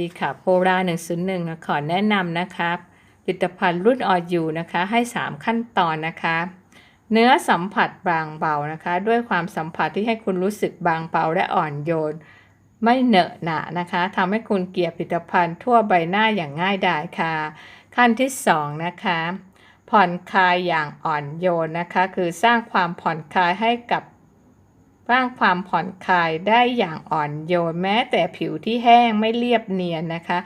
ดีค่ะโพรา101นะขอแนะนำนะครับผลิตภัณฑ์รุ่นออยูนะคะให้ 3 ขั้นตอนนะคะ เนื้อสัมผัสบางเบานะคะ ด้วยความสัมผัสที่ให้คุณรู้สึกบางเบาและอ่อนโยน ไม่เหนอะหนะนะคะทำให้คุณเกลียผลิตภัณฑ์ทั่วใบหน้าอย่างง่ายดายค่ะ ขั้นที่ 2 นะคะผ่อนคลายอย่างอ่อนโยนนะคะ คือสร้างความผ่อนคลายให้กับ สร้างความผ่อนคลายได้อย่างอ่อนโยนแม้แต่ผิวที่แห้งไม่เรียบเนียนนะคะ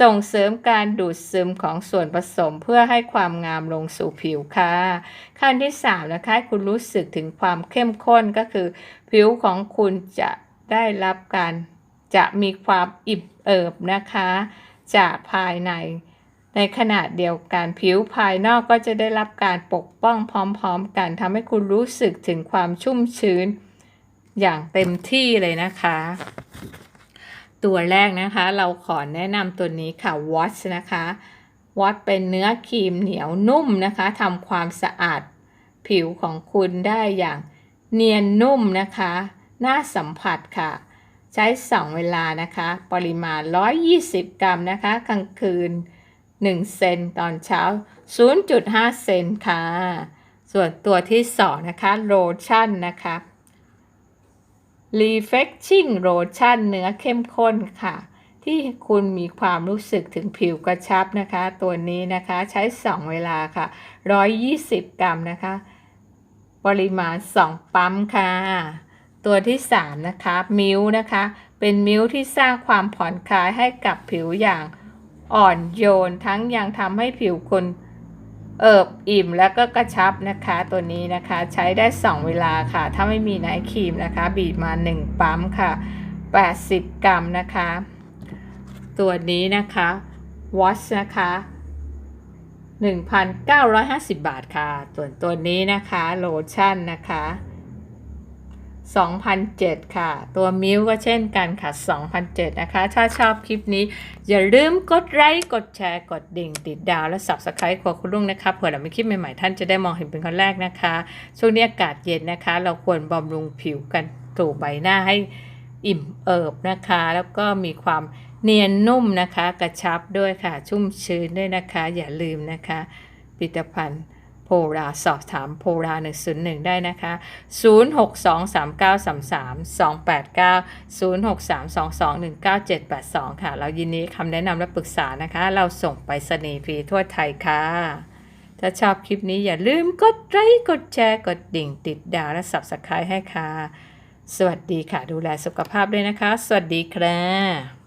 ส่งเสริมการดูดซึมของส่วนผสมเพื่อให้ความงามลงสู่ผิวค่ะ ขั้นที่3นะคะคุณรู้สึกถึงความเข้มข้นก็คือ ผิวของคุณจะได้รับการจะมีความอิ่มเอิบนะคะ จากภายใน ในขณะเดียวกันผิวภายนอกก็จะได้รับการปกป้องพร้อม ๆ กันทำให้คุณรู้สึกถึงความชุ่มชื้น อย่างเต็มที่เลยนะคะ ตัวแรกนะคะเราขอแนะนำตัวนี้ค่ะ Watch นะคะ Watch เป็นเนื้อครีมเหนียวนุ่มนะคะทำความสะอาดผิวของคุณได้อย่างเนียนนุ่มนะคะ น่าสัมผัสค่ะ ใช้2เวลานะคะ ปริมาณ 120 กรัมนะคะกลางคืน 1 เซนตอนเช้า 0.5 เซนค่ะ ส่วนตัวที่ 2 นะคะ โลชั่นนะคะ Refreshing Lotion เนื้อเข้มข้นค่ะ ที่คุณมีความรู้สึกถึงผิวกระชับนะคะ ตัวนี้นะคะใช้ 2 เวลาค่ะ 120 กรัมนะคะ ปริมาณ 2 ปั๊มค่ะ ตัวที่ 3 นะคะ มิลนะคะ เป็นมิลที่สร้างความผ่อนคลายให้กับผิวอย่างอ่อนโยนทั้งยังทำให้ผิวคุณ เอิบอิ่มแล้วก็กระชับนะคะตัวนี้นะคะใช้ได้ 2 เวลาค่ะ ถ้าไม่มีไนท์ครีมนะคะ บีบมา 1 ปั๊มค่ะ 80 กรัมนะคะ ตัวนี้นะคะวอชนะคะ1,950 บาทค่ะส่วนตัวนี้นะคะโลชั่นนะคะ 2,007 ค่ะ ตัวมิวก็เช่นกันค่ะ 2,007 นะคะ ถ้าชอบคลิปนี้ อย่าลืมกดไลค์กดแชร์ กดดิ่ง ติดดาว และ Subscribe ครัวคุณลุงนะคะเผื่อเราม่คลิปใหม่ๆ ท่านจะได้มองเห็นเป็นคนแรกนะคะ ช่วงนี้อากาศเย็นนะคะ เราควรบำรุงผิวกันถูใบหน้าให้อิ่มเอิบนะคะ แล้วก็มีความเนียนนุ่มนะคะ กระชับด้วยค่ะ ชุ่มชื้นด้วยนะคะ อย่าลืมนะคะผลิตภัณฑ์ โพราสอบถามโพรา101 ได้นะคะ 0623933289 0632219782 ค่ะ เรายินดีคำแนะนำและปรึกษานะคะ เราส่งไปสนีฟรีทั่วไทยค่ะ ถ้าชอบคลิปนี้อย่าลืมกดไลค์กดแชร์ กดดิ่งติดดาวและ Subscribe ให้ค่ะ สวัสดีค่ะ ดูแลสุขภาพด้วยนะคะ สวัสดีค่ะ